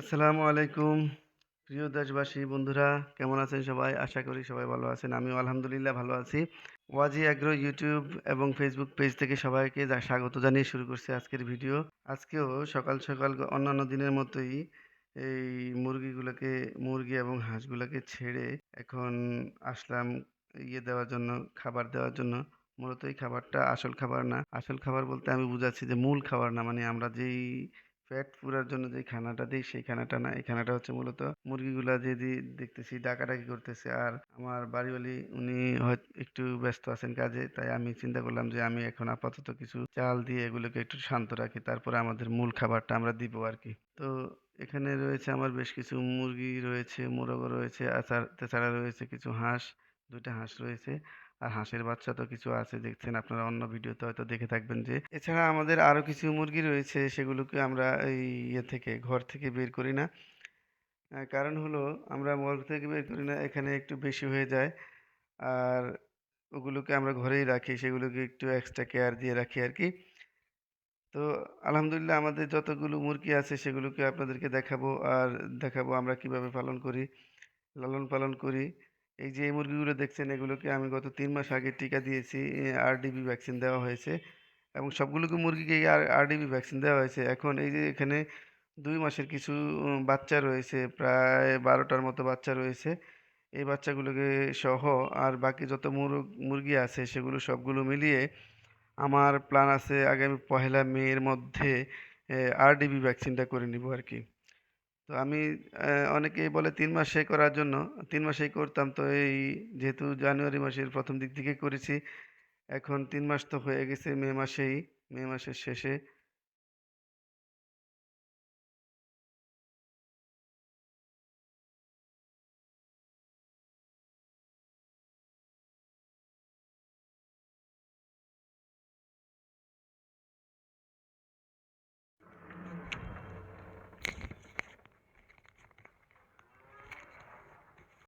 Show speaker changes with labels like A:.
A: আসসালামু আলাইকুম। প্রিয় দেশবাসী, বন্ধুরা, কেমন আছেন সবাই? আশা করি সবাই ভালো আছেন। আমিও আলহামদুলিল্লাহ ভালো আছি। ওয়াজি অ্যাগ্রো ইউটিউব এবং ফেসবুক পেজ থেকে সবাইকে স্বাগত জানিয়ে শুরু করছি আজকের ভিডিও। আজকেও সকাল সকাল অন্যান্য দিনের মতোই এই মুরগিগুলোকে, মুরগি এবং হাঁসগুলোকে ছেড়ে এখন আসলাম ইয়ে দেওয়ার জন্য, খাবার দেওয়ার জন্য। মূলত এই খাবারটা আসল খাবার না। আসল খাবার বলতে আমি বুঝাচ্ছি যে মূল খাবার না মানে আমরা যেই পেট পুরার জন্য যে খানাটা দিই, সেই খানাটা না। এই খানাটা হচ্ছে মূলত মুরগিগুলা যে দেখতেছি, ডাকাডাকি করতেছে। আর আমার বাড়িওয়ালি, উনি হয়তো একটু ব্যস্ত আছেন কাজে, তাই আমি চিন্তা করলাম যে আমি এখন আপাতত কিছু চাল দিয়ে এগুলোকে একটু শান্ত রাখি, তারপরে আমাদের মূল খাবারটা আমরা দিব আর কি তো এখানে রয়েছে আমার বেশ কিছু মুরগি রয়েছে, মোরগও রয়েছে আর তাছাড়া রয়েছে কিছু হাঁস, দুইটা হাঁস রয়েছে। আর হাঁসের বাচ্চা তো কিছু আছে, দেখছেন আপনারা অন্য ভিডিওতে হয়তো দেখে থাকবেন যে, এছাড়া আমাদের আরও কিছু মুরগি রয়েছে সেগুলোকে আমরা এই ইয়ে থেকে, ঘর থেকে বের করি না। কারণ হলো আমরা ঘর থেকে বের করি না, এখানে একটু বেশি হয়ে যায়। আর ওগুলোকে আমরা ঘরেই রাখি, সেগুলোকে একটু এক্সট্রা কেয়ার দিয়ে রাখি আর কি। তো আলহামদুলিল্লাহ আমাদের যতগুলো মুরগি আছে সেগুলোকে আপনাদেরকে দেখাবো, আর দেখাবো আমরা কীভাবে পালন করি, লালন পালন করি। এই যে এই মুরগিগুলো দেখছেন, এগুলোকে আমি গত তিন মাস আগে টিকা দিয়েছি আরডিবি ভ্যাকসিন দেওয়া হয়েছে এবং সবগুলোকে মুরগিকে আর আরডিবি ভ্যাকসিন দেওয়া হয়েছে। এখন এই যে এখানে দুই মাসের কিছু বাচ্চা রয়েছে, প্রায় বারোটার মতো বাচ্চা রয়েছে। এই বাচ্চাগুলোকে সহ আর বাকি যত মুরগ আছে, সেগুলো সবগুলো মিলিয়ে আমার প্ল্যান আছে আগামী পহেলা মের মধ্যে আরডিবি ভ্যাকসিনটা করে নিব আর কি। তো আমি অনেকেই বলে তিন মাস মাসে করার জন্য, তিন মাসেই করতাম। তো এই যেহেতু জানুয়ারি মাসের প্রথম দিক থেকে করেছি, এখন তিন মাস তো হয়ে গেছে মে মাসেই, মে মাসের শেষে।